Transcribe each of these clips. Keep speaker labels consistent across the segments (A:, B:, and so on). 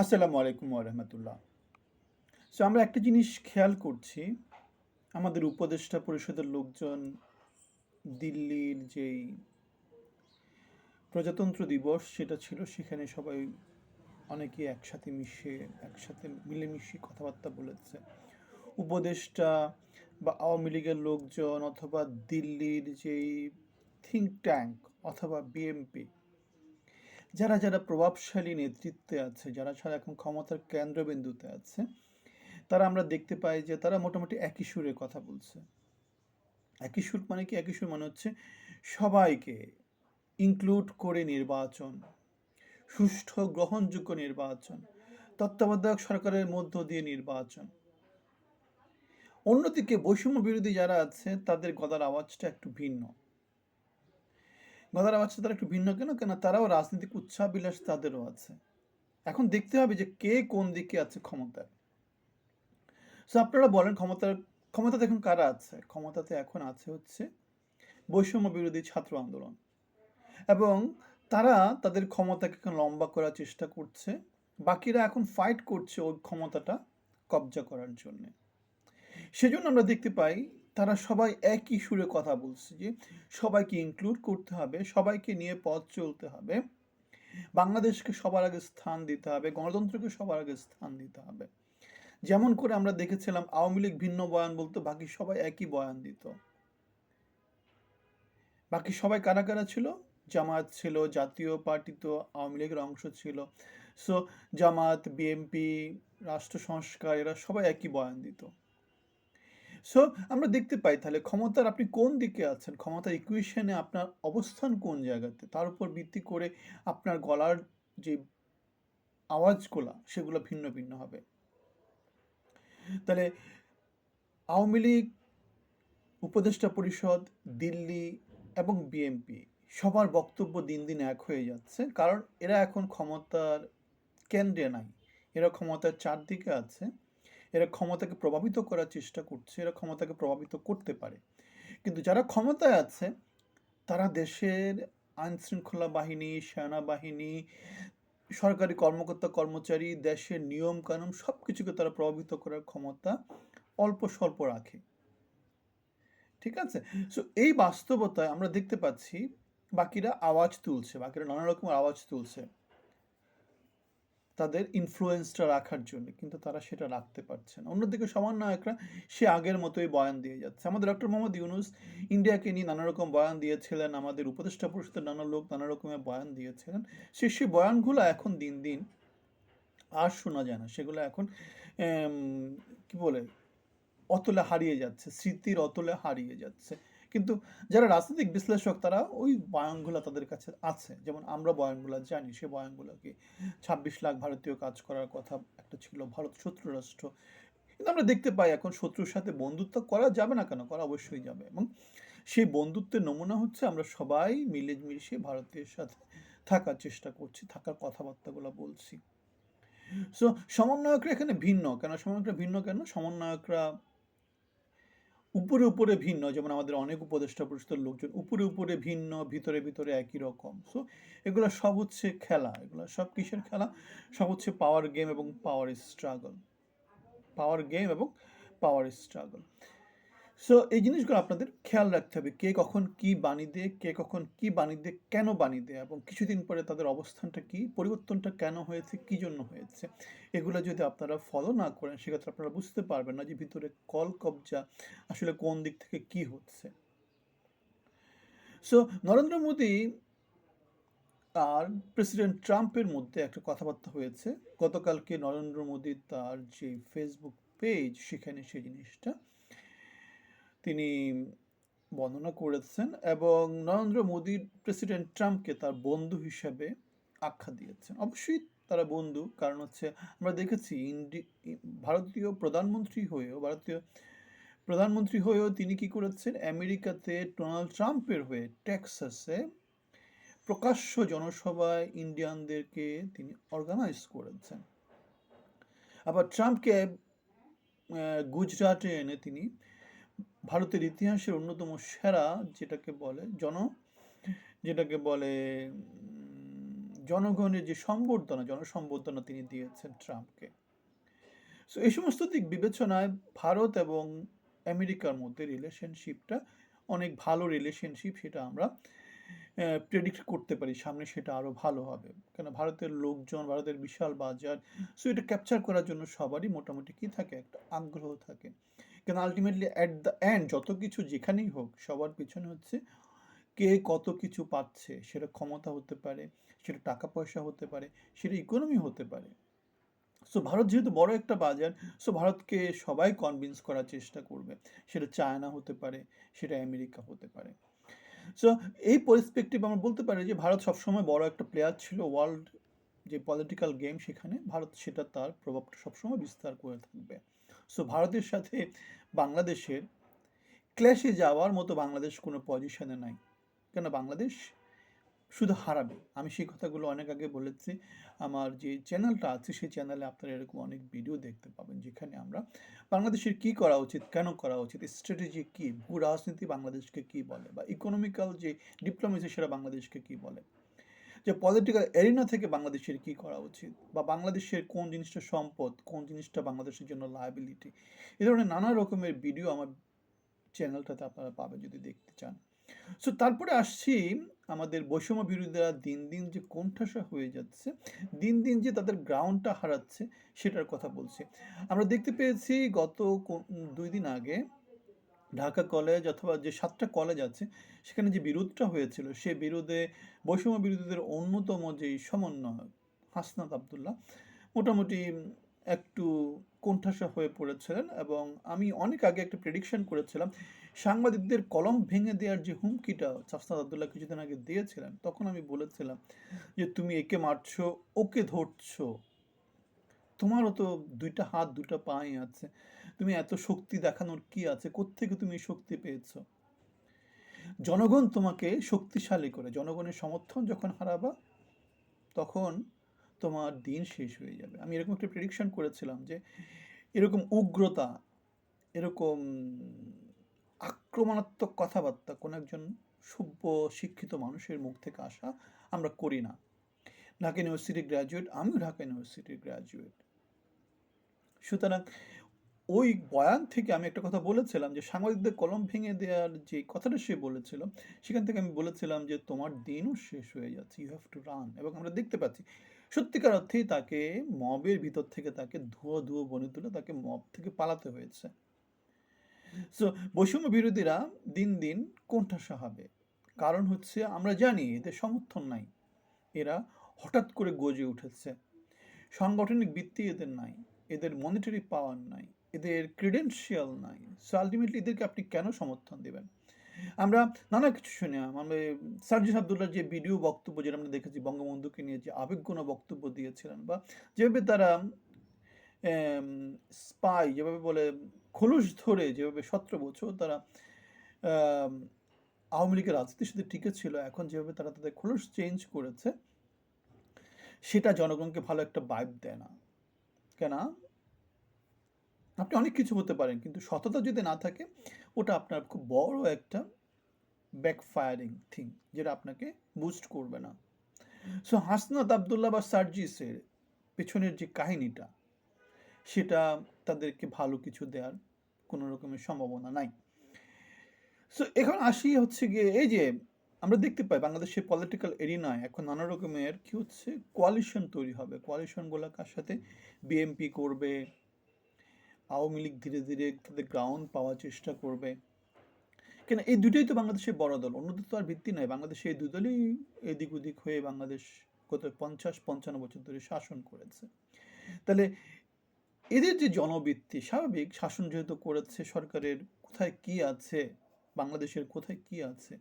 A: আসসালামু আলাইকুম রহমতুল্লাহ। সো আমরা একটা জিনিস খেয়াল করছি, আমাদের উপদেষ্টা পরিষদের লোকজন দিল্লির যেই প্রজাতন্ত্র দিবস সেটা ছিল, সেখানে সবাই অনেকে একসাথে মিশে, একসাথে মিলেমিশে কথাবার্তা বলেছে। উপদেষ্টা বা আওয়ামী লীগের লোকজন অথবা দিল্লির যেই থিঙ্ক ট্যাঙ্ক অথবা বিএমপি যারা যারা প্রভাবশালী নেতৃত্বে আছে, যারা যারা এখন ক্ষমতার কেন্দ্রবিন্দুতে আছে, তারা আমরা দেখতে পাই যে তারা মোটামুটি একই সুরে কথা বলছে। একই সুর মানে কি? একই সুর মানে হচ্ছে সবাইকে ইনক্লুড করে নির্বাচন, সুষ্ঠু, গ্রহণযোগ্য নির্বাচন, তত্ত্বাবধায়ক সরকারের মধ্য দিয়ে নির্বাচন। অন্যদিকে বৈষম্য বিরোধী যারা আছে, তাদের গদার আওয়াজটা একটু ভিন্ন। গদার আওয়াজটা তারা একটু ভিন্ন কেন? কেন তারাও রাজনৈতিক উৎসাহ বিলাস তাদেরও আছে। এখন দেখতে হবে যে কে কোন দিকে আছে ক্ষমতায় সো আপনারা বলেন ক্ষমতার ক্ষমতাতে এখন কারা আছে? ক্ষমতাতে এখন আছে হচ্ছে বৈষম্য বিরোধী ছাত্র আন্দোলন। এবং তারা তাদের ক্ষমতাকে এখন লম্বা করার চেষ্টা করছে। বাকিরা এখন ফাইট করছে ওই ক্ষমতাটা কবজা করার জন্যে। সেজন্য আমরা দেখতে পাই তারা সবাই একই সুরে কথা বলছে যে সবাইকে ইনক্লুড করতে হবে, সবাইকে নিয়ে পথ চলতে হবে। বাংলাদেশকে সবার আগে স্থান দিতে হবে, গণতন্ত্রকে সবার আগে স্থান দিতে হবে। যেমন করে আমরা দেখেছিলাম আওয়ামী লীগ ভিন্ন বয়ান বলতো, বাকি সবাই একই বয়ান দিত। বাকি সবাই কারা কারা ছিল? জামাত ছিল, জাতীয় পার্টি তো আওয়ামী লীগের অংশ ছিল। সো জামাত বিএমপি রাষ্ট্র সংস্কার, এরা সবাই একই বয়ান দিত। সো আমরা দেখতে পাই তাহলে ক্ষমতার আপনি কোন দিকে আছেন? ক্ষমতার ইকুয়েশনে আপনার অবস্থান কোন জায়গাতে? তার উপর ভিত্তি করে আপনার গলার যে আওয়াজগুলা, সেগুলো ভিন্ন ভিন্ন হবে। তাহলে আওয়ামী লীগ, উপদেষ্টা পরিষদ, দিল্লি এবং বিএনপি সবার বক্তব্য দিন দিন এক হয়ে যাচ্ছে। কারণ এরা এখন ক্ষমতার কেন্দ্রে নাই। এরা ক্ষমতার চারদিকে আছে। এরা ক্ষমতাকে প্রভাবিত করার চেষ্টা করছে, এরা ক্ষমতাকে প্রভাবিত করতে পারে। কিন্তু যারা ক্ষমতায় আছে, তারা দেশের আইন শৃঙ্খলা বাহিনী, সেনাবাহিনী, সরকারি কর্মকর্তা, কর্মচারী, দেশের নিয়ম কানুন সব কিছুকে তারা প্রভাবিত করার ক্ষমতা অল্প স্বল্প রাখে। ঠিক আছে? সো এই বাস্তবতায় আমরা দেখতে পাচ্ছি, বাকিরা আওয়াজ তুলছে, বাকিরা নানা রকমের আওয়াজ তুলছে। তাদের ইনফ্লুয়েন্সটা রাখার জন্য, কিন্তু তারা সেটা রাখতে পারছে না। অন্যদিকে সমন্বয়করা সে আগের মতোই বয়ান দিয়ে যাচ্ছে। আমাদের ডক্টর মোহাম্মদ ইউনুস ইন্ডিয়াকে নিয়ে নানা রকম বয়ান দিয়েছিলেন, আমাদের উপদেষ্টা পরিষদের নানা লোক নানা রকমের বয়ান দিয়েছিলেন। সে সেই বয়ানগুলো এখন দিন দিন আর শোনা যায় না। সেগুলো এখন কি বলে, অতলে হারিয়ে যাচ্ছে, স্মৃতির অতলে হারিয়ে যাচ্ছে। কিন্তু যারা রাজনৈতিক বিশ্লেষক, তারা ওই বয়ানগুলো তাদের কাছে আছে। যেমন আমরা বয়ানগুলো জানি, সে বয়ানগুলোকে ছাব্বিশ লাখ ভারতীয় কাজ করার কথা একটা ছিল, ভারত শত্রু রাষ্ট্র। কিন্তু আমরা দেখতে পাই এখন শত্রুর সাথে বন্ধুত্ব করা যাবে না কেন? করা অবশ্যই যাবে। এবং সেই বন্ধুত্বের নমুনা হচ্ছে আমরা সবাই মিলে মিশে ভারতের সাথে থাকার চেষ্টা করছি, থাকার কথাবার্তাগুলো বলছি। সো সমন্বয়করা এখানে ভিন্ন। কেন সমন্বয়করা ভিন্ন? কেন সমন্বয়করা উপরে উপরে ভিন্ন, যেমন আমাদের অনেক উপদেষ্টা পরিষদের লোকজন উপরে উপরে ভিন্ন, ভিতরে ভিতরে একই রকম। সো এগুলো সব হচ্ছে খেলা, এগুলো সব কিসের খেলা? সব হচ্ছে পাওয়ার গেম এবং পাওয়ার স্ট্রাগল পাওয়ার গেম এবং পাওয়ার স্ট্রাগল সো এই জিনিসগুলো আপনাদের খেয়াল রাখতে হবে। কে কখন কি বাণী দেয়, কে কখন কি বাণী দেয়, কেন বাণী দেয় এবং কিছুদিন পরে তাদের অবস্থানটা কি, পরিবর্তনটা কেন হয়েছে, কি জন্য হয়েছে, এগুলো যদি আপনারা ফলো না করেন, সেক্ষেত্রে আপনারা বুঝতে পারবেন না যে ভিতরে কল কবজা আসলে কোন দিক থেকে কি হচ্ছে। সো নরেন্দ্র মোদী আর প্রেসিডেন্ট ট্রাম্পের মধ্যে একটা কথাবার্তা হয়েছে। গতকালকে নরেন্দ্র মোদী তার যে ফেসবুক পেজ সেখানে সেই জিনিসটা তিনি বর্ণনা করেছেন এবং নরেন্দ্র মোদী প্রেসিডেন্ট ট্রাম্পকে তার বন্ধু হিসেবে আখ্যা দিয়েছেন। অবশ্যই তারা বন্ধু, কারণ হচ্ছে আমরা দেখেছি ইন্ডি, ভারতীয় প্রধানমন্ত্রী হয়েও, ভারতীয় প্রধানমন্ত্রী হয়েও তিনি কি করেছেন? আমেরিকাতে ডোনাল্ড ট্রাম্পের হয়ে টেক্সাসে প্রকাশ্য জনসভায় ইন্ডিয়ানদেরকে তিনি অর্গানাইজ করেছেন। আবার ট্রাম্পকে গুজরাটে এনে তিনি ভারতের ইতিহাসের অন্যতম সেরা যেটাকে বলে জন, যেটাকে বলে জনগণের যে সম্বর্ধনা জনসম্বর্ধনা তিনি দিয়েছেন ট্রাম্পকে। সো এই সমস্ত দিক বিবেচনায় ভারত এবং আমেরিকার মধ্যে রিলেশনশিপটা অনেক ভালো রিলেশনশিপ সেটা আমরা প্রেডিক্ট করতে পারি, সামনে সেটা আরও ভালো হবে। কেন ভারতের লোকজন, ভারতের বিশাল বাজার সো এটা ক্যাপচার করার জন্য সবারই মোটামুটি কি থাকে? একটা আগ্রহ থাকে। কেন আলটিমেটলি অ্যাট দ্য এন্ড যত কিছু যেখানেই হোক সবার পিছনে হচ্ছে কে কত কিছু পাচ্ছে, সেটা ক্ষমতা হতে পারে, সেটা টাকা পয়সা হতে পারে, সেটা ইকোনমি হতে পারে। সো ভারত যেহেতু বড় একটা বাজার সো ভারতকে সবাই কনভিন্স করার চেষ্টা করবে, সেটা চায়না হতে পারে, সেটা আমেরিকা হতে পারে। সো এই পরিসপেক্টিভ আমরা বলতে পারি যে ভারত সবসময় বড় একটা প্লেয়ার ছিল ওয়ার্ল্ড যে পলিটিক্যাল গেম সেখানে, ভারত সেটা তার প্রভাবটা সবসময় বিস্তার করে থাকবে। সো ভারতের সাথে বাংলাদেশের ক্ল্যাশে যাওয়ার মতো বাংলাদেশ কোনো পজিশনে নাই। কেন বাংলাদেশ শুধু হারাবে। আমি সেই কথাগুলো অনেক আগে বলেছি। আমার যে চ্যানেলটা আছে, সেই চ্যানেলে আপনারা এরকম অনেক ভিডিও দেখতে পাবেন, যেখানে আমরা বাংলাদেশের কি করা উচিত, কেন করা উচিত স্ট্র্যাটেজি কি ভূ রাজনীতি বাংলাদেশকে কি বলে, বা ইকোনমিক্যাল যে ডিপ্লোমেসি সেটা বাংলাদেশকে কি বলে। যে পলিটিক্যাল এরিনা থেকে বাংলাদেশের কি করা উচিত? বা বাংলাদেশের কোন জিনিসটা সম্পদ? কোন জিনিসটা বাংলাদেশের জন্য লায়াবিলিটি এ ধরনের নানা রকমের ভিডিও আমার চ্যানেলটাতে আপনারা পাবেন যদি দেখতে চান। সো তারপরে আসছি আমাদের বৈষম্য বিরোধীরা দিন দিন যে কোণঠাসা হয়ে যাচ্ছে, দিন দিন যে তাদের গ্রাউন্ডটা হারাচ্ছে, সেটার কথা বলছে। আমরা দেখতে পেয়েছি গত দুই দিন আগে ঢাকা কলেজ অথবা যে সাতটা কলেজ আছে, সেখানে যে বিরোধটা হয়েছিল, সে বিরোধে বৈষম্য বিরোধীদের অন্যতম যেই সমন্বয়ক হাসনাত আবদুল্লাহ, মোটামুটি একটু কোণঠাসা হয়ে পড়েছিলেন এবং আমি অনেক আগে একটা প্রেডিকশন করেছিলাম, সাংবাদিকদের কলম ভেঙে দেওয়ার যে হুমকিটা চাফসাদ আবদুল্লাহ কিছুদিন আগে দিয়েছিলেন, তখন আমি বলেছিলাম যে, তুমি একে মারছো, ওকে ধরছো, তোমারও তো দুইটা হাত দুটা পাই আছে। তুমি এত শক্তি দেখানোর কি আছে? কোত্থেকে তুমি শক্তি পেয়েছ? জনগণ তোমাকে শক্তিশালী করে, জনগণের সমর্থন যখন হারাবা, তখন তোমার দিন শেষ হয়ে যাবে। আমি এরকম একটা প্রেডিকশন করেছিলাম যে এরকম উগ্রতা, এরকম আক্রমণাত্মক কথাবার্তা কোনো একজন সভ্য শিক্ষিত মানুষের মুখ থেকে আসা আমরা করি না। ঢাকা ইউনিভার্সিটির গ্র্যাজুয়েট আমিও ঢাকা ইউনিভার্সিটির গ্র্যাজুয়েট সুতরাং ওই বয়ান থেকে আমি একটা কথা বলেছিলাম যে, সাংবাদিকদের কলম ভেঙে দেওয়ার যে কথাটা সে বলেছিল, সেখান থেকে আমি বলেছিলাম যে, তোমার দিনও শেষ হয়ে যাচ্ছে ইউ হ্যাভ টু রান এবং আমরা দেখতে পাচ্ছি, সত্যিকার অর্থেই তাকে মবের ভিতর থেকে তাকে ধুয়ো ধুয়ো বনে তুলে তাকে মব থেকে পালাতে হয়েছে। সো বৈষম্য বিরোধীরা দিন দিন কোণঠাসা হবে। কারণ হচ্ছে, আমরা জানি এদের সমর্থন নাই। এরা হঠাৎ করে গজে উঠেছে। সাংগঠনিক বৃত্তি এদের নাই। এদের মনিটারি পাওয়ার নাই। এদের ক্রিডেন্সিয়াল নাই। সো আলটিমেটলি এদেরকে আপনি কেন সমর্থন দেবেন? আমরা নানা কিছু শুনলাম আমরা সার্জিস আবদুল্লাহ যে ভিডিও বক্তব্য যেটা আমরা দেখেছি, বঙ্গবন্ধুকে নিয়ে যে আবেগঘন বক্তব্য দিয়েছিলেন বা যেভাবে তারা স্পাই যেভাবে বলে, খোলস ধরে যেভাবে সতেরো বছর তারা আওয়ামী লীগের রাজনীতির সাথে টিকে ছিল এখন যেভাবে তারা তাদের খোলস চেঞ্জ করেছে, সেটা জনগণকে ভালো একটা বাইব দেয় না। কেন? আপনি অনেক কিছু হতে পারেন, কিন্তু সততা যদি না থাকে, ওটা আপনার খুব বড় একটা ব্যাকফায়ারিং থিং যেটা আপনাকে বুস্ট করবে না। সো হাসনাত আবদুল্লাহ বা সার্জিসের পেছনের যে কাহিনীটা, সেটা তাদেরকে ভালো কিছু দেওয়ার কোনো রকমের সম্ভাবনা নাই। সো এখন আসি হচ্ছে গিয়ে, এই যে আমরা দেখতে পাই বাংলাদেশের পলিটিক্যাল এরিনায় এখন নানা রকমের কি হচ্ছে কোয়ালিশন তৈরি হবে। কোয়ালিশনগুলো কার সাথে? বিএমপি করবে আওয়ামী লীগ ধীরে ধীরে তাদের গ্রাউন্ড পাওয়ার চেষ্টা করবে। কেন এই দুটোই তো বাংলাদেশের বড় দল অন্যদের তো আর ভিত্তি নয়। বাংলাদেশে এই দুই দলই এদিক ওদিক হয়ে বাংলাদেশ গত পঞ্চাশ, পঞ্চান্ন বছর ধরে শাসন করেছে। তাহলে এদের যে জনবৃত্তি স্বাভাবিক, শাসন যেহেতু করেছে সরকারের, কোথায় কি আছে, বাংলাদেশের কোথায় কি আছে,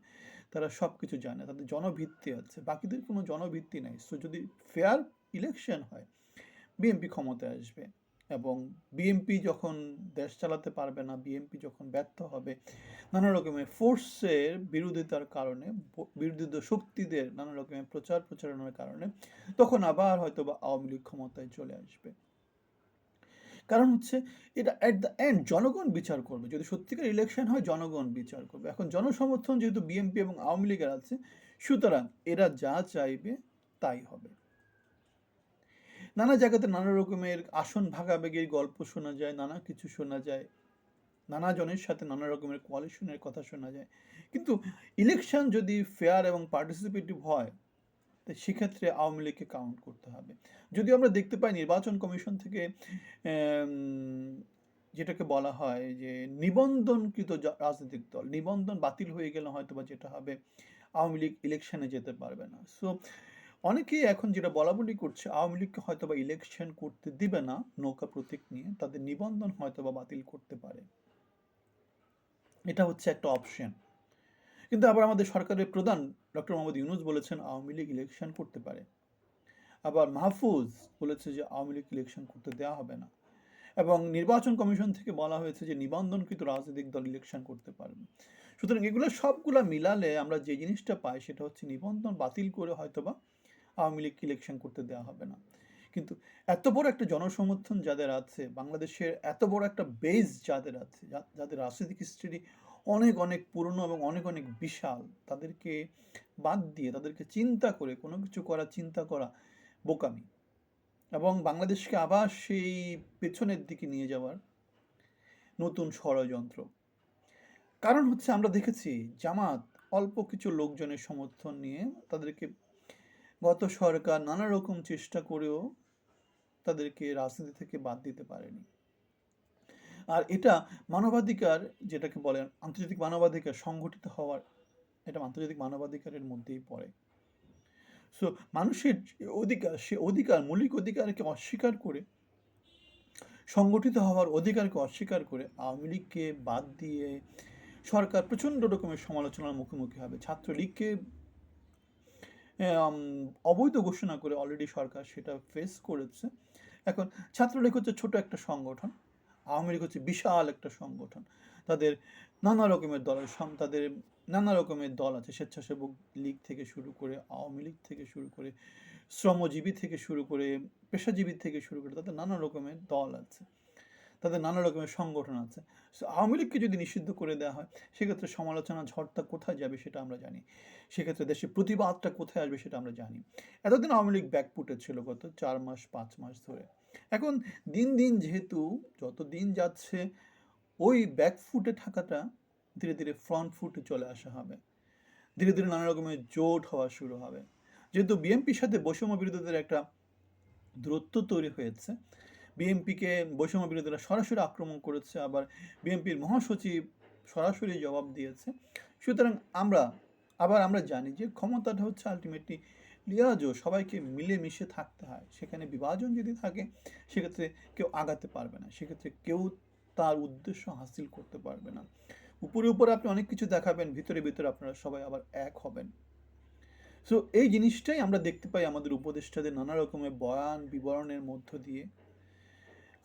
A: তারা সব কিছু জানে, তাদের জনভিত্তি আছে। বাকিদের কোনো জনভিত্তি নাই। সো যদি ফেয়ার ইলেকশন হয় বিএনপি ক্ষমতায় আসবে। এবং বিএমপি যখন দেশ চালাতে পারবে না বিএমপি যখন ব্যর্থ হবে, নানা রকমের ফোর্সের বিরোধিতার কারণে, বিরোধিত শক্তিদের নানা রকমের প্রচার প্রচারণার কারণে, তখন আবার হয়তো বা আওয়ামী লীগ ক্ষমতায় চলে আসবে। কারণ হচ্ছে, এটা অ্যাট দ্য এন্ড জনগণ বিচার করবে। যদি সত্যিকার ইলেকশন হয়, জনগণ বিচার করবে। এখন জনসমর্থন যেহেতু বিএনপি এবং আওয়ামী লীগের আছে, সুতরাং এরা যা চাইবে, তাই হবে। নানা জায়গাতে নানা রকমের আসন ভাগাভাগির গল্প শোনা যায়, নানা কিছু শোনা যায়। নানা জনের সাথে নানা রকমের কোয়ালিশনের কথা শোনা যায়। কিন্তু ইলেকশন যদি ফেয়ার এবং পার্টিসিপেটিভ হয়, তো সেক্ষেত্রে আওয়ামী লীগকে কাউন্ট করতে হবে। যদিও আমরা দেখতে পাই নির্বাচন কমিশন থেকে যেটাকে বলা হয় যে নিবন্ধনকৃত রাজনৈতিক দল, নিবন্ধন বাতিল হয়ে গেলে হয়তোবা যেটা হবে আওয়ামী লীগ ইলেকশনে যেতে পারবে না। সো অনেকেই এখন যেটা বলাবলি করছে, আওয়ামী লীগকে হয়তোবা ইলেকশন করতে দিবে না নৌকা প্রতীক নিয়ে। তাদের নিবন্ধন হয়তোবা বাতিল করতে পারে। এটা হচ্ছে একটা অপশন। কিন্তু আবার আমাদের সরকারের প্রধান ডক্টর মোহাম্মদ ইউনূস বলেছেন, আওয়ামী লীগ ইলেকশন করতে পারে। আবার মাহফুজ বলেছে যে, আওয়ামী লীগ ইলেকশন করতে দেওয়া হবে না। এবং নির্বাচন কমিশন থেকে বলা হয়েছে যে, নিবন্ধনকৃত রাজনৈতিক দল ইলেকশন করতে পারবে। সুতরাং এগুলো সবগুলা মিলালে আমরা যে জিনিসটা পাই, সেটা হচ্ছে নিবন্ধন বাতিল করে হয়তোবা আওয়ামী লীগকে ইলেকশন করতে দেওয়া হবে না। কিন্তু এত বড় একটা জনসমর্থন যাদের আছে, বাংলাদেশের এত বড় একটা বেস যাদের আছে, যাদের রাজনৈতিক হিস্ট্রি অনেক, অনেক পুরনো এবং অনেক, অনেক বিশাল, তাদেরকে বাদ দিয়ে তাদেরকে চিন্তা করে কোনো কিছু করা চিন্তা করা বোকামি। এবং বাংলাদেশকে আবার সেই পেছনের দিকে নিয়ে যাওয়ার নতুন ষড়যন্ত্র। কারণ হচ্ছে আমরা দেখেছি জামাত অল্প কিছু লোকজনের সমর্থন নিয়ে তাদেরকে গত সরকার নানা রকম চেষ্টা করেও তাদেরকে রাজনীতি থেকে বাদ দিতে পারেনি। আর এটা মানবাধিকার যেটাকে বলে আন্তর্জাতিক মানবাধিকার সংগঠিত হওয়ার এটা আন্তর্জাতিক মানবাধিকারের মধ্যেই পড়ে। সো মানুষের অধিকার, সে অধিকার মৌলিক অধিকারকে অস্বীকার করে সংগঠিত হওয়ার অধিকারকে অস্বীকার করে আওয়ামী লীগকে বাদ দিয়ে সরকার প্রচণ্ড রকমের সমালোচনার মুখোমুখি হবে। ছাত্রলীগকে অবৈধ ঘোষণা করে অলরেডি সরকার সেটা ফেস করেছে। এখন ছাত্রলীগ হচ্ছে ছোট একটা সংগঠন। আওয়ামী লীগ হচ্ছে বিশাল একটা সংগঠন। তাদের নানা রকমের সম তাদের নানা রকমের দল আছে। স্বেচ্ছাসেবক লীগ থেকে শুরু করে, আওয়ামী লীগ থেকে শুরু করে, শ্রমজীবী থেকে শুরু করে, পেশাজীবী থেকে শুরু করে তাদের নানা রকমের দল আছে। তাদের নানা রকমের সংগঠন আছে। সো আওয়ামী লীগকে যদি নিষিদ্ধ করে দেওয়া হয়, সেক্ষেত্রে সমালোচনা ঝড়টা কোথায় যাবে সেটা আমরা জানি। সেক্ষেত্রে দেশের প্রতিবাদটা কোথায় আসবে সেটা আমরা জানি। এতদিন আওয়ামী লীগ ব্যাকফুটে ছিল গত চার মাস পাঁচ মাস ধরে। এখন দিন, দিন যেহেতু যত দিন যাচ্ছে ওই ব্যাকফুটে থাকাটা ধীরে, ধীরে ফ্রন্ট ফুটে চলে আসা হবে। ধীরে, ধীরে নানা রকমের জোট হওয়া শুরু হবে। যেহেতু বিএনপির সাথে বৈষম্য বিরোধীদের একটা দূরত্ব তৈরি হয়েছে। বিএনপিকে বৈষম্য বিরোধীরা সরাসরি আক্রমণ করেছে। আবার বিএনপির মহাসচিব সরাসরি জবাব দিয়েছে। সুতরাং আমরা আবার আমরা জানি যে ক্ষমতাটা হচ্ছে আল্টিমেটলি লিয়াজও সবাইকে মিলেমিশে থাকতে হয়। সেখানে বিভাজন যদি থাকে সেক্ষেত্রে কেউ আগাতে পারবে না। সেক্ষেত্রে কেউ তার উদ্দেশ্য হাসিল করতে পারবে না। উপরে, উপরে আপনি অনেক কিছু দেখাবেন, ভিতরে, ভিতরে আপনারা সবাই আবার এক হবেন। সো এই জিনিসটাই আমরা দেখতে পাই আমাদের উপদেষ্টাদের নানা রকমের বয়ান বিবরণের মধ্য দিয়ে।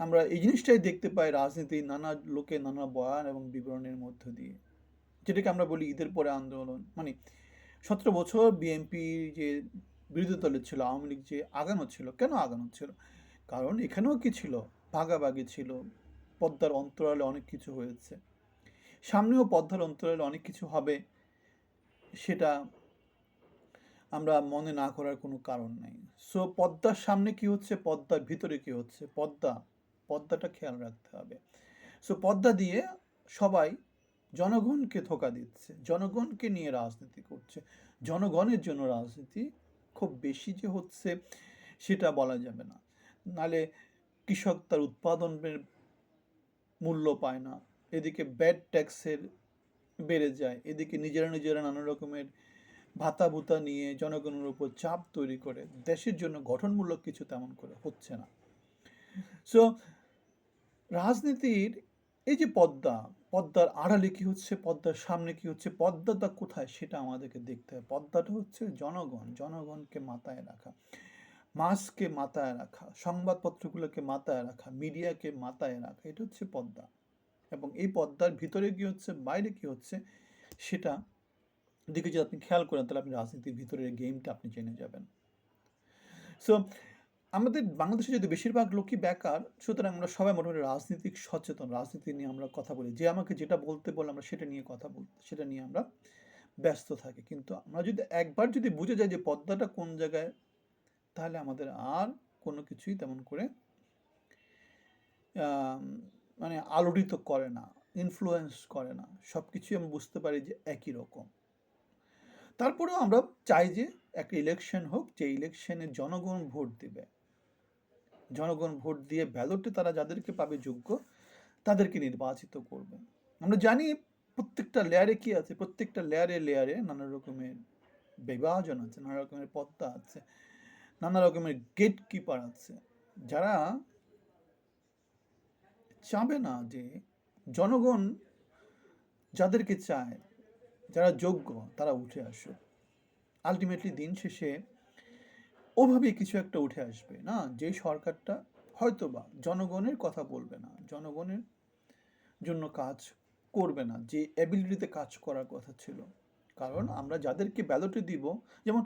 A: আমরা এই জিনিসটাই দেখতে পাই রাজনীতি নানা লোকে নানা বয়ান এবং বিবরণের মধ্য দিয়ে। যেটাকে আমরা বলি ঈদের পরে আন্দোলন। মানে ১৭ বছর বিএনপি যে বিরোধী দলে ছিল, আওয়ামী লীগ যে আগানো ছিল, কেন আগানো ছিল? কারণ এখানেও কি ছিল? ভাগাভাগি ছিল। পদ্মার অন্তরালে অনেক কিছু হয়েছে। সামনেও পদ্মার অন্তরালে অনেক কিছু হবে। সেটা আমরা মনে না করার কোনো কারণ নাই। সো পদ্মার সামনে কি হচ্ছে, পদ্মার ভিতরে কি হচ্ছে? পদ্মা, পদ্মাটা খেয়াল রাখতে হবে। সো পদ্মা দিয়ে সবাই জনগণকে ধোঁকা দিচ্ছে। জনগণকে নিয়ে রাজনীতি করছে। জনগণের জন্য রাজনীতি খুব বেশি যে হচ্ছে সেটা বলা যাবে না। নাহলে কৃষক তার উৎপাদনের মূল্য পায় না। এদিকে ব্যাড ট্যাক্সের বেড়ে যায়। এদিকে নিজেরা, নিজেরা নানা রকমের ভাতা-ভুতা নিয়ে জনগণের উপর চাপ তৈরি করে দেশের জন্য গঠনমূলক কিছু তেমন করে হচ্ছে না। সো রাজনীতির এই যে পদ্মা, পদ্মার আড়ালে কি হচ্ছে, পদ্মার সামনে কি হচ্ছে, পদ্মাটা কোথায় সেটা আমাদেরকে দেখতে হবে। পদ্মাটা হচ্ছে জনগণ, জনগণকে মাথায় রাখা। মাসকে মাথায় রাখা, সংবাদপত্রগুলোকে মাথায় রাখা, মিডিয়াকে মাথায় রাখা। এটা হচ্ছে পদ্মা। এবং এই পদ্মার ভিতরে কি হচ্ছে, বাইরে কি হচ্ছে সেটা দিকে যদি আপনি খেয়াল করেন তাহলে আপনি রাজনীতির ভিতরের গেমটা আপনি জেনে যাবেন। সো আমাদের বাংলাদেশে যদি বেশিরভাগ লোকই বেকার, সুতরাং আমরা সবাই মোটামুটি রাজনীতিক সচেতন। রাজনীতি নিয়ে আমরা কথা বলি। যে আমাকে যেটা বলতে বলল আমরা সেটা নিয়ে কথা বল সেটা নিয়ে আমরা ব্যস্ত থাকি। কিন্তু আমরা যদি একবার যদি বুঝে যাই যে পদ্মাটা কোন জায়গায়, তাহলে আমাদের আর কোনো কিছুই তেমন করে মানে আলোড়িত করে না, ইনফ্লুয়েন্স করে না। সব কিছুই আমি বুঝতে পারি যে একই রকম। তারপরেও আমরা চাই যে একটা ইলেকশন হোক, যে ইলেকশনে জনগণ ভোট দিবে। জনগণ ভোট দিয়ে ব্যালটে তারা যাদেরকে পাবে যোগ্য, তাদেরকে নির্বাচিত করবে। আমরা জানি প্রত্যেকটা লেয়ারে কি আছে? প্রত্যেকটা লেয়ারে, লেয়ারে নানা রকমের বিভাজন আছে, নানা রকমের পর্দা আছে, নানা রকমের গেট কিপার আছে। যারা চাবে না যে জনগণ যাদেরকে চায়, যারা যোগ্য তারা উঠে আসুক। আলটিমেটলি দিন শেষে ওভাবেই কিছু একটা উঠে আসবে, না? যে সরকারটা হয়তোবা জনগণের কথা বলবে না, জনগণের জন্য কাজ করবে না, যে এবিলিটিতে কাজ করার কথা ছিল। কারণ আমরা যাদেরকে ব্যালটে দিব, যেমন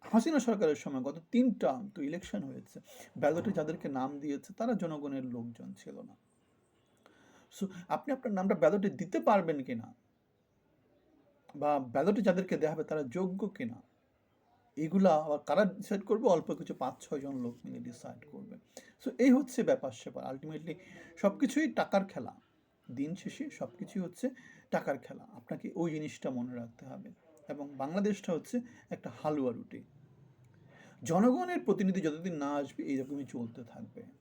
A: হাসিনা সরকারের সময় গত ৩ টার্ম তো ইলেকশন হয়েছে। ব্যালটে যাদেরকে নাম দিয়েছে তারা জনগণের লোকজন ছিল না। সো আপনি আপনার নামটা ব্যালটে দিতে পারবেন কিনা? বা ব্যালটে যাদেরকে দেওয়া হবে তারা যোগ্য কিনা? এগুলা আবার কারা ডিসাইড করবে? অল্প কিছু পাঁচ ছয়জন লোক মিলে ডিসাইড করবে। সো এই হচ্ছে ব্যাপার-স্যাপার। সব কিছুই টাকার খেলা। দিন শেষে সব কিছুই হচ্ছে টাকার খেলা। আপনাকে ওই জিনিসটা মনে রাখতে হবে। এবং বাংলাদেশটা হচ্ছে একটা হালুয়া রুটি। জনগণের প্রতিনিধি যতদিন না আসবে, এইরকমই চলতে থাকবে।